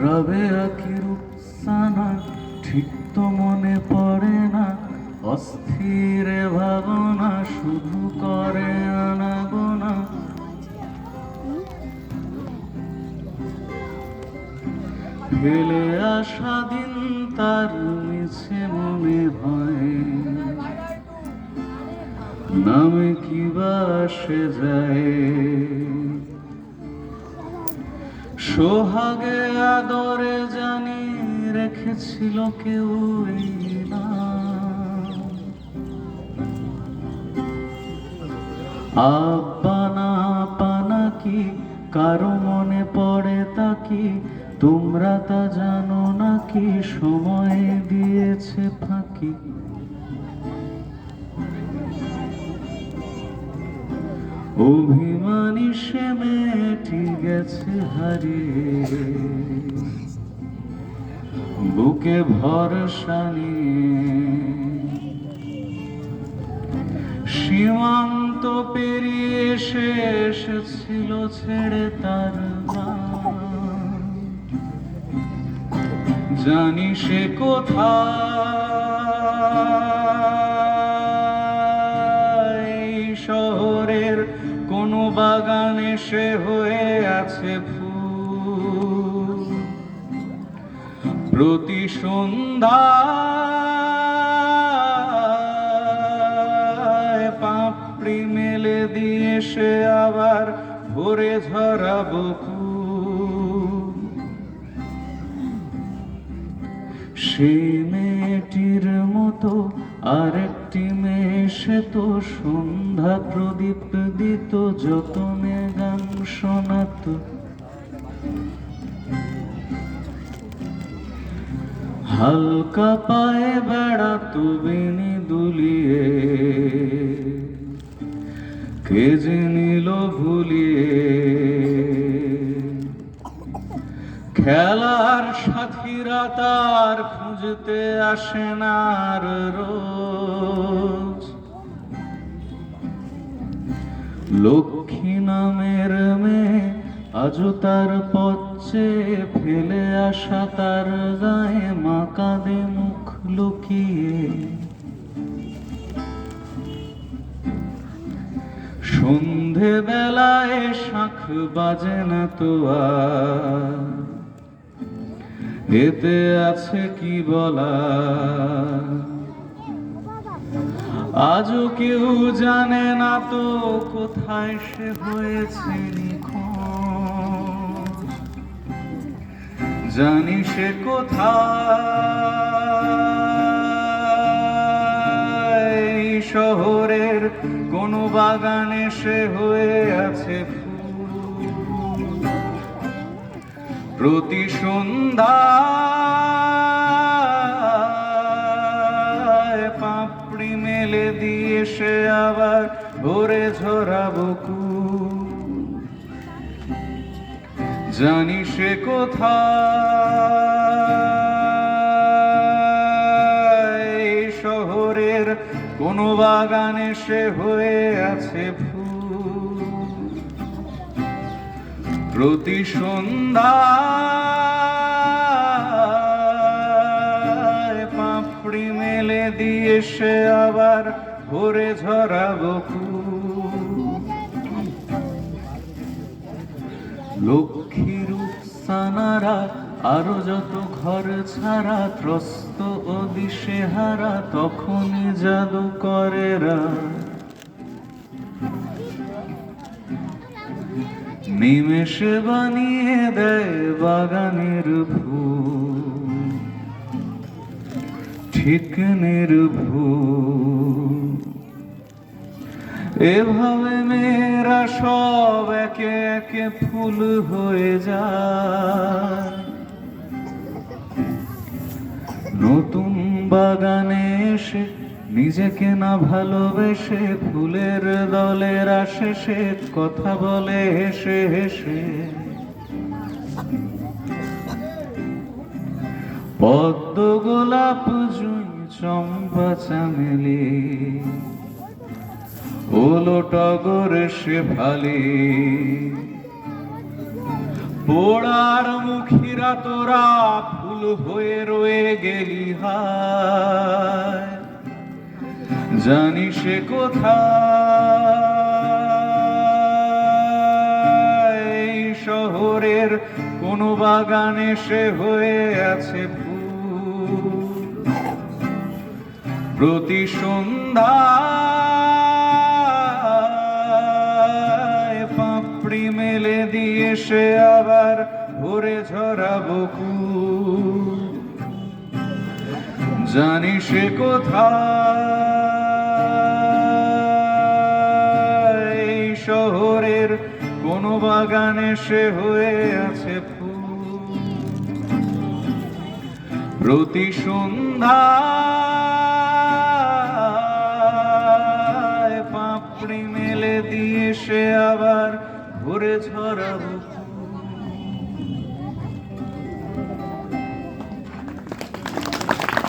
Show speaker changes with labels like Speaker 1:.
Speaker 1: রবে আকি রুকসানা ঠিক তো মনে পড়ে না। অস্থির ভাবনা শুধু ফেলে আসা দিন তার মিছে মনে হয়। নামে কি বাসে যায়। সোহাগে আদরে জানি রেখেছিল কেউ না আব্বানা পানা কি, কারও মনে পড়ে তা কি তোমরা তা জানো নাকি সময় দিয়েছে ফাঁকি? অভিমানী সে মেয়েটি গেছে হারিয়ে। বুকে ভরসা নিয়ে। সীমান্ত পেরিয়ে এসেছিল ছেড়ে তার গান। জানি সে এই শহরের কোন বাগানে সে হয়ে আছে ফুল। প্রতি সন্ধ্যায় পাপড়ি মেলে দিয়ে সে আবার ভরে ঝরা বকু সেই মেয়েটির মতো আরেকটি মেয়ে, সে তো সন্ধ্যা প্রদীপ দিত, যতনে গান শোনাতো। হালকা পায়ে বেড়াতো বেনি দুলিয়ে, কে যে খুঁজতে আসে না আর রোজ। লক্ষ্মী নামের মেয়ে আজও তার পচ্ছে ফেলে আসা তার গায়ে মা কাঁদে মুখ লুকিয়ে। সন্ধে বেলায় শাখ বাজে না তো আর। এতে আছে কি বলা? আজও কেউ জানে না তো কোথায় সে হয়েছে জানি সে কোথায়? শহরের কোন বাগানে সে হয়ে আছে ফুল প্রতি সন্ধ্যায় পাপড়ি মেলে দিয়ে সে আবার ভরে ঝরা বকু জানি সে কোথায়? শহরের কোন বাগানে সে হয়ে আছে প্রতি সন্ধ্যায় পাপড়ি মেলে দিয়ে সে আবার ভরে ঝরা লক্ষ্মী রূপসানারা আরও যত ঘর ছাড়া ত্রস্ত ও দিশেহারা তখনই জাদু করেরা নিমেষে বানিয়ে দেয় বাগানের ফুল। ঠিক নির্ভুল। এভাবে মেয়েরা সব একে একে ফুল হয়ে যায়। নতুন বাগানে এসে নিজেকে না ভালোবেসে ফুলের দলের আশেষে কথা বলে হেসে হেসে। পদ্ম গোলাপ, জুই, চম্পা, চামেলি, ওলো টগর, সে ভালে পোড়ার মুখিরা তোরা, ফুল হয়ে রয়ে গেলি হায় জানি সে কোথায়। শহরের কোন বাগানে সে হয়ে আছে প্রতি সন্ধ্যায় পাপড়ি মেলে দিয়ে সে আবার ভরে ঝরাবো কুল জানি সে কোথায়। শহরের কোন বাগানে সে হয়ে আছে ফুল। প্রতি সন্ধ্যা পাপড়ি মেলে দিয়ে সে আবার ঘুরে ঝরাবো